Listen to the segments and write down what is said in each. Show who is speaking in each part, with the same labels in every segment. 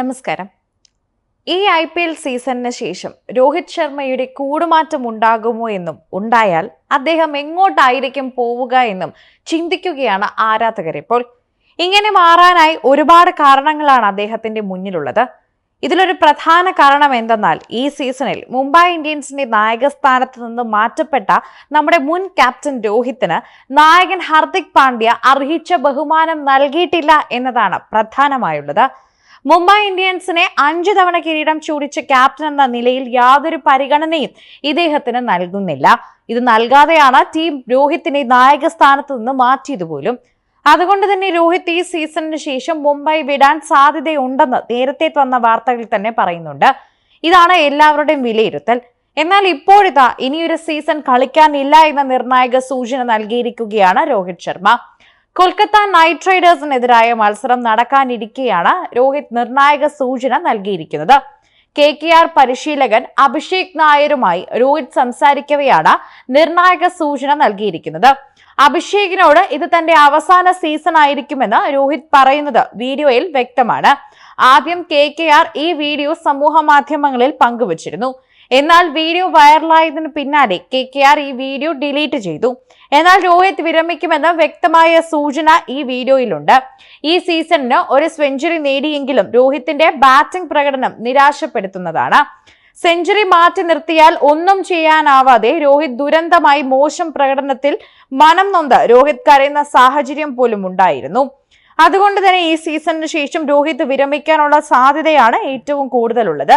Speaker 1: നമസ്കാരം. ഈ I P L സീസണിന് ശേഷം രോഹിത് ശർമ്മയുടെ കൂടുമാറ്റം ഉണ്ടാകുമോ എന്നും ഉണ്ടായാൽ അദ്ദേഹം എങ്ങോട്ടായിരിക്കും പോവുക എന്നും ചിന്തിക്കുകയാണ് ആരാധകർ ഇപ്പോൾ. ഇങ്ങനെ മാറാനായി ഒരുപാട് കാരണങ്ങളാണ് അദ്ദേഹത്തിന്റെ മുന്നിലുള്ളത്. ഇതിലൊരു പ്രധാന കാരണം എന്തെന്നാൽ ഈ സീസണിൽ മുംബൈ ഇന്ത്യൻസിന്റെ നായകസ്ഥാനത്ത് നിന്ന് മാറ്റപ്പെട്ട നമ്മുടെ മുൻ ക്യാപ്റ്റൻ രോഹിത്തിന് നായകൻ ഹർദിക് പാണ്ഡ്യ അർഹിച്ച ബഹുമാനം നൽകിയിട്ടില്ല എന്നതാണ് പ്രധാനമായുള്ളത്. മുംബൈ ഇന്ത്യൻസിനെ അഞ്ചു തവണ കിരീടം ചൂടിച്ച ക്യാപ്റ്റൻ എന്ന നിലയിൽ യാതൊരു പരിഗണനയും ഇദ്ദേഹത്തിന് നൽകുന്നില്ല. ഇത് നൽകാതെയാണ് ടീം രോഹിത്തിനെ നായക സ്ഥാനത്ത് നിന്ന് മാറ്റിയത് പോലും. അതുകൊണ്ട് തന്നെ രോഹിത് ഈ സീസണിന് ശേഷം മുംബൈ വിടാൻ സാധ്യതയുണ്ടെന്ന് നേരത്തെ തന്ന വാർത്തകളിൽ തന്നെ പറയുന്നുണ്ട്. ഇതാണ് എല്ലാവരുടെയും വിലയിരുത്തൽ. എന്നാൽ ഇപ്പോഴിതാ ഇനിയൊരു സീസൺ കളിക്കാനില്ല എന്ന നിർണായക സൂചന നൽകിയിരിക്കുകയാണ് രോഹിത് ശർമ്മ. കൊൽക്കത്ത നൈറ്റ് റൈഡേഴ്സിനെതിരായ മത്സരം നടക്കാനിരിക്കെയാണ് രോഹിത് നിർണായക സൂചന നൽകിയിരിക്കുന്നത്. കെ കെ ആർ പരിശീലകൻ അഭിഷേക് നായരുമായി രോഹിത് സംസാരിക്കവെയാണ് നിർണായക സൂചന നൽകിയിരിക്കുന്നത്. അഭിഷേകിനോട് ഇത് തന്റെ അവസാന സീസൺ ആയിരിക്കുമെന്ന് രോഹിത് പറയുന്നത് വീഡിയോയിൽ വ്യക്തമാണ്. ആദ്യം കെ കെ ആർ ഈ വീഡിയോ സമൂഹ മാധ്യമങ്ങളിൽ പങ്കുവച്ചിരുന്നു. എന്നാൽ വീഡിയോ വൈറലായതിന് പിന്നാലെ കെ കെ ആർ ഈ വീഡിയോ ഡിലീറ്റ് ചെയ്തു. എന്നാൽ രോഹിത് വിരമിക്കുമെന്ന് വ്യക്തമായ സൂചന ഈ വീഡിയോയിലുണ്ട്. ഈ സീസണിന് ഒരു സെഞ്ചുറി നേടിയെങ്കിലും രോഹിത്തിന്റെ ബാറ്റിംഗ് പ്രകടനം നിരാശപ്പെടുത്തുന്നതാണ്. സെഞ്ചുറി മാറ്റി നിർത്തിയാൽ ഒന്നും ചെയ്യാനാവാതെ രോഹിത് ദുരന്തമായി മോശം പ്രകടനത്തിൽ മനം നൊന്ത് രോഹിത് കരയുന്ന സാഹചര്യം പോലും ഉണ്ടായിരുന്നു. അതുകൊണ്ട് തന്നെ ഈ സീസണിന് ശേഷം രോഹിത് വിരമിക്കാനുള്ള സാധ്യതയാണ് ഏറ്റവും കൂടുതലുള്ളത്.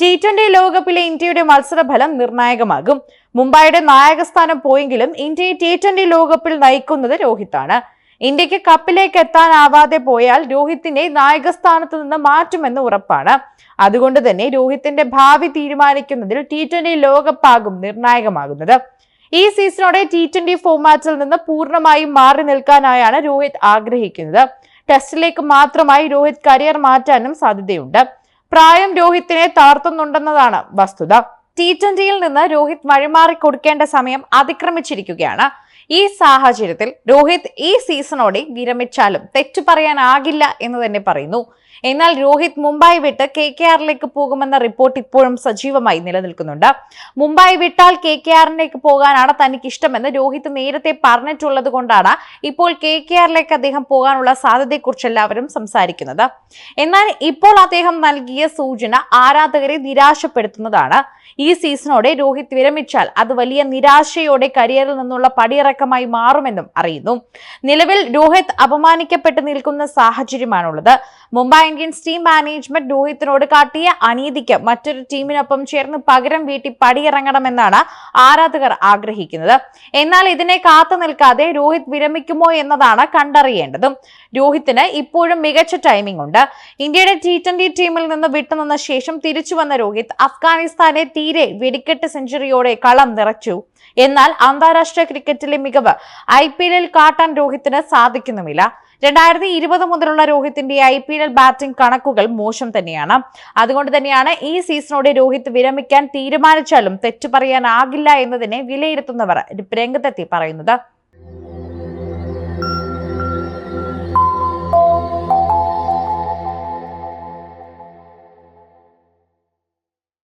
Speaker 1: ടി ട്വന്റി ലോകകപ്പിലെ ഇന്ത്യയുടെ മത്സരഫലം നിർണായകമാകും. മുംബൈയുടെ നായകസ്ഥാനം പോയെങ്കിലും ഇന്ത്യയെ ടി ട്വന്റി ലോകകപ്പിൽ നയിക്കുന്നത് രോഹിത്താണ്. ഇന്ത്യയ്ക്ക് കപ്പിലേക്ക് എത്താനാവാതെ പോയാൽ രോഹിത്തിനെ നായകസ്ഥാനത്ത് നിന്ന് മാറ്റുമെന്ന് ഉറപ്പാണ്. അതുകൊണ്ട് തന്നെ രോഹിത്തിന്റെ ഭാവി തീരുമാനിക്കുന്നതിൽ ടി ട്വന്റി ലോകകപ്പാകും നിർണായകമാകുന്നത്. ഈ സീസണോടെ ടി ട്വന്റി ഫോർമാറ്റിൽ നിന്ന് പൂർണമായും മാറി നിൽക്കാനായാണ് രോഹിത് ആഗ്രഹിക്കുന്നത്. ടെസ്റ്റിലേക്ക് മാത്രമായി രോഹിത് കരിയർ മാറ്റാനും സാധ്യതയുണ്ട്. പ്രായം രോഹിത്തിനെ തളർത്തുന്നുണ്ടെന്നതാണ് വസ്തുത. ടി ട്വന്റിയിൽ നിന്ന് രോഹിത് വഴിമാറി കൊടുക്കേണ്ട സമയം അതിക്രമിച്ചിരിക്കുകയാണ്. ഈ സാഹചര്യത്തിൽ രോഹിത് ഈ സീസണോടെ വിരമിച്ചാലും തെറ്റു പറയാനാകില്ല എന്ന് തന്നെ പറയുന്നു. എന്നാൽ രോഹിത് മുംബൈ വിട്ട് കെ കെ ആറിലേക്ക് പോകുമെന്ന റിപ്പോർട്ട് ഇപ്പോഴും സജീവമായി നിലനിൽക്കുന്നുണ്ട്. മുംബൈ വിട്ടാൽ കെ കെ ആറിലേക്ക് പോകാനാണ് തനിക്ക് ഇഷ്ടമെന്ന് രോഹിത് നേരത്തെ പറഞ്ഞിട്ടുള്ളത് കൊണ്ടാണ് ഇപ്പോൾ കെ കെ ആറിലേക്ക് അദ്ദേഹം പോകാനുള്ള സാധ്യതയെക്കുറിച്ച് എല്ലാവരും സംസാരിക്കുന്നത്. എന്നാൽ ഇപ്പോൾ അദ്ദേഹം നൽകിയ സൂചന ആരാധകരെ നിരാശപ്പെടുത്തുന്നതാണ്. ഈ സീസണോടെ രോഹിത് വിരമിച്ചാൽ അത് വലിയ നിരാശയോടെ കരിയറിൽ നിന്നുള്ള പടിയിറക്കമായി മാറുമെന്നും അറിയുന്നു. നിലവിൽ രോഹിത് അപമാനിക്കപ്പെട്ട് നിൽക്കുന്ന സാഹചര്യമാണുള്ളത്. മുംബൈ ഇന്ത്യൻസ് ടീം മാനേജ്മെന്റ് രോഹിത്തിനോട് കാട്ടിയ അനീതിക്ക് മറ്റൊരു ടീമിനൊപ്പം ചേർന്ന് പകരം വീട്ടി പടിയിറങ്ങണമെന്നാണ് ആരാധകർ ആഗ്രഹിക്കുന്നത്. എന്നാൽ ഇതിനെ കാത്തു നിൽക്കാതെ രോഹിത് വിരമിക്കുമോ എന്നതാണ് കണ്ടറിയേണ്ടതും. രോഹിത്തിന് ഇപ്പോഴും മികച്ച ടൈമിംഗ് ഉണ്ട്. ഇന്ത്യയുടെ ടി ട്വന്റി ടീമിൽ നിന്ന് വിട്ടുനിന്ന ശേഷം തിരിച്ചു വന്ന രോഹിത് അഫ്ഗാനിസ്ഥാനെ തീരെ വെടിക്കെട്ട് സെഞ്ചുറിയോടെ കളം നിറച്ചു. എന്നാൽ അന്താരാഷ്ട്ര ക്രിക്കറ്റിലെ മികവ് ഐ കാട്ടാൻ രോഹിത്തിന് സാധിക്കുന്നുമില്ല. രണ്ടായിരത്തി ഇരുപത് മുതലുള്ള രോഹിത്തിന്റെ ഐ പി എൽ ബാറ്റിംഗ് കണക്കുകൾ മോശം തന്നെയാണ്. അതുകൊണ്ട് തന്നെയാണ് ഈ സീസണോടെ രോഹിത് വിരമിക്കാൻ തീരുമാനിച്ചാലും തെറ്റു പറയാനാകില്ല എന്നതിനെ വിലയിരുത്തുന്നവർ രംഗത്തെത്തി പറയുന്നത്.